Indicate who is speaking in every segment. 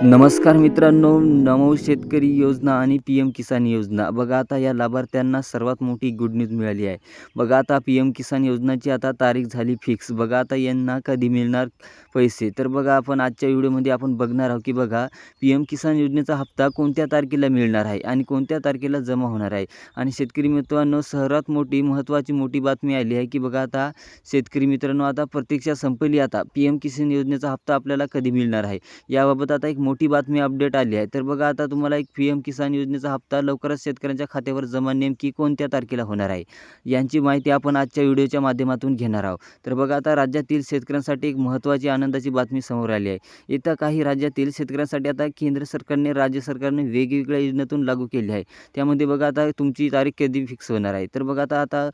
Speaker 1: नमस्कार मित्रांनो नमो शेतकरी योजना आणि पी एम किसान योजना. बघा आता या लाभार्थ्यांना सर्वात मोठी गुड न्यूज मिळाली आहे. बघा आता पी एम किसान योजनाची आता तारीख झाली फिक्स बघा आता यांना कधी मिळणार पैसे. तर बघा आपण आजच्या व्हिडिओमध्ये आपण बघणार आहोत की बघा पी एम किसान योजनेचा हप्ता कोणत्या तारखेला मिळणार आहे आणि कोणत्या तारखेला जमा होणार आहे? आणि शेतकरी मित्रांनो सर्वात मोठी महत्त्वाची मोठी बातमी आली आहे की बघा आता शेतकरी मित्रांनो आता प्रतीक्षा संपली. आता पी एम किसान योजनेचा हप्ता आपल्याला कधी मिळणार आहे? याबाबत आता एक मोठी बातमी अपडेट आली आहे. तर बघा आता तुम्हाला एक पी एम किसान योजनेचा हप्ता लवकरच शेतकऱ्यांच्या खात्यावर जमा नेमकी कोणत्या तारखेला होणार आहे? यांची माहिती आपण आजच्या व्हिडिओच्या माध्यमातून घेणार आहोत. तर बघा आता राज्यातील शेतकऱ्यांसाठी एक महत्त्वाची आनंदाची बातमी समोर आली आहे. इथं काही राज्यातील शेतकऱ्यांसाठी आता केंद्र सरकारने राज्य सरकारने वेगवेगळ्या योजनेतून लागू केली आहे. त्यामध्ये बघा आता तुमची तारीख कधी फिक्स होणार आहे? तर बघा आता आता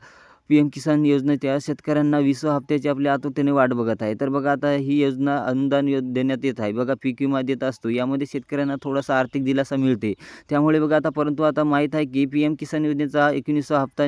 Speaker 1: पी एम किसान योजनेच्या शेतकऱ्यांना वीस हप्त्याची आपल्या आतुरतेने वाट बघत आहे. तर बघा आता ही योजना अनुदान यो देण्यात येत आहे. बघा पीक विमा देत असतो. यामध्ये शेतकऱ्यांना थोडासा आर्थिक दिलासा मिळते. त्यामुळे बघा आता परंतु आता माहीत आहे की पी एम किसान योजनेचा एकोणीसवा हप्ता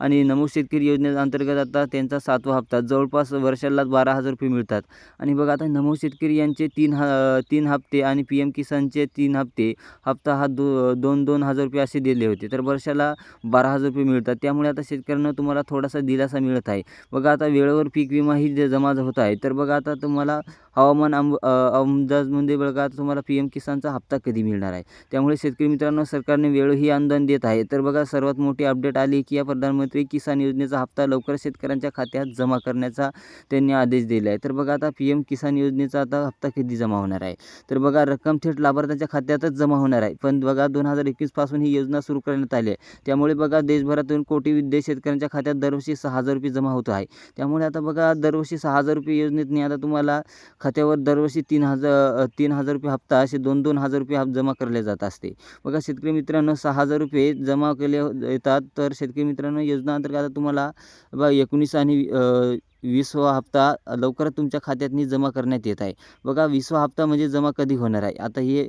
Speaker 1: आणि नमो शेतकरी योजनेअंतर्गत आता त्यांचा सातवा हप्ता. जवळपास वर्षाला बारा हजार रुपये मिळतात. आणि बघा आता नमो शेतकरी यांचे तीन ह तीन हप्ते आणि पी एम किसानचे तीन हप्ते हप्ता हा दो दोन दोन हजार रुपये असे दिले होते. तर वर्षाला बारा हजार रुपये मिळतात. त्यामुळे आता शेतकऱ्यांना तुम्हाला थोडासा दिलासा मिळत आहे. बघा आता वेळेवर पीक विमाही जमा होत आहे तर बघा आता तुम्हाला हवामान अंब अंदाजमध्ये बघा आता तुम्हाला पी एम किसानचा हप्ता कधी मिळणार आहे? त्यामुळे शेतकरी मित्रांनो सरकारने वेळही अनुदान देत आहे. तर बघा सर्वात मोठी अपडेट आली की या प्रधानमंत्री किसान योजनेचा हप्ता लवकर शेतकऱ्यांच्या खात्यात जमा करण्याचा त्यांनी आदेश दिला आहे तर बघा आता पी एम किसान योजनेचा आता हप्ता कधी जमा होणार आहे? तर बघा रक्कम थेट लाभार्थ्यांच्या खात्यातच जमा होणार आहे. पण बघा दोन हजार एकवीसपासून ही योजना सुरू करण्यात आली आहे. त्यामुळे बघा देशभरातून कोटी विद्या शेतकऱ्यांच्या खात्यात दरवर्षी सहा हजार रुपये जमा होत आहे. त्यामुळे आता बघा दरवर्षी सहा हजार रुपये योजनेतनी आता तुम्हाला खात्यावर दरवर्षी तीन हजार तीन हजार रुपये हप्ता असे दोन दोन हजार रुपये हप्ता जमा करले जात असते. बघा शेतकरी मित्रांनो सहा हजार रुपये जमा केले येतात. तर शेतकरी मित्रांनो योजना अंतर्गत आता तुम्हाला बघा एकोणीस आणि वीसवा हप्ता लवकरच तुमच्या खात्यातनी जमा करण्यात येत आहे. बघा वीसवा हप्ता म्हणजे जमा कधी होणार आहे? आता हे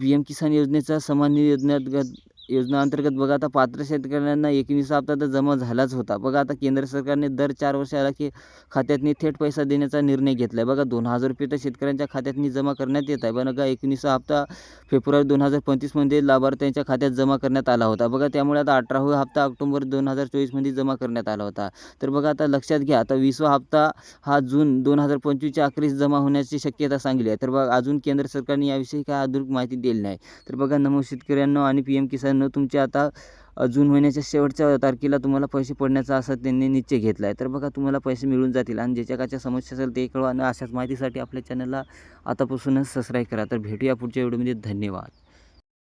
Speaker 1: पी एम किसान योजनेचा समान योजनेअंतर्गत योजनाअंतर्गत बघा आता पात्र शेतकऱ्यांना एकवीसा हप्ता तर जमा झालाच होता. बघा आता केंद्र सरकारने दर चार वर्षाला की खात्यातनी थेट पैसा देण्याचा निर्णय घेतला आहे बघा दोन हजार रुपये तर शेतकऱ्यांच्या खात्यातनी जमा करण्यात येत आहे. बघा एकोणीसा हप्ता फेब्रुवारी दोन हजार पंचवीसमध्ये लाभार्थ्यांच्या खात्यात जमा करण्यात आला होता. बघा त्यामुळे आता अठरावा हप्ता ऑक्टोबर दोन हजार चोवीसमध्ये जमा करण्यात आला होता. तर बघा आता लक्षात घ्या आता वीसवा हप्ता हा जून दोन हजार पंचवीसच्या अखेरीस जमा होण्याची शक्यता सांगली आहे. तर बघा अजून केंद्र सरकारने याविषयी काय अधिक माहिती दिली नाही. तर बघा नमो शेतकऱ्यांना आणि पी एम किसान न तुमचे आता जून महिन्याच्या शेवटच्या तारखेला तुम्हाला पैसे पडण्याचा असा त्यांनी निश्चय घेतला आहे तर बघा तुम्हाला पैसे मिळून जातील आणि ज्याच्या काच्या समस्या असेल ते कळवा आणि अशाच माहितीसाठी आपल्या चॅनलला आतापासूनच सबस्क्राईब करा. तर भेटूया पुढच्या व्हिडिओमध्ये धन्यवाद.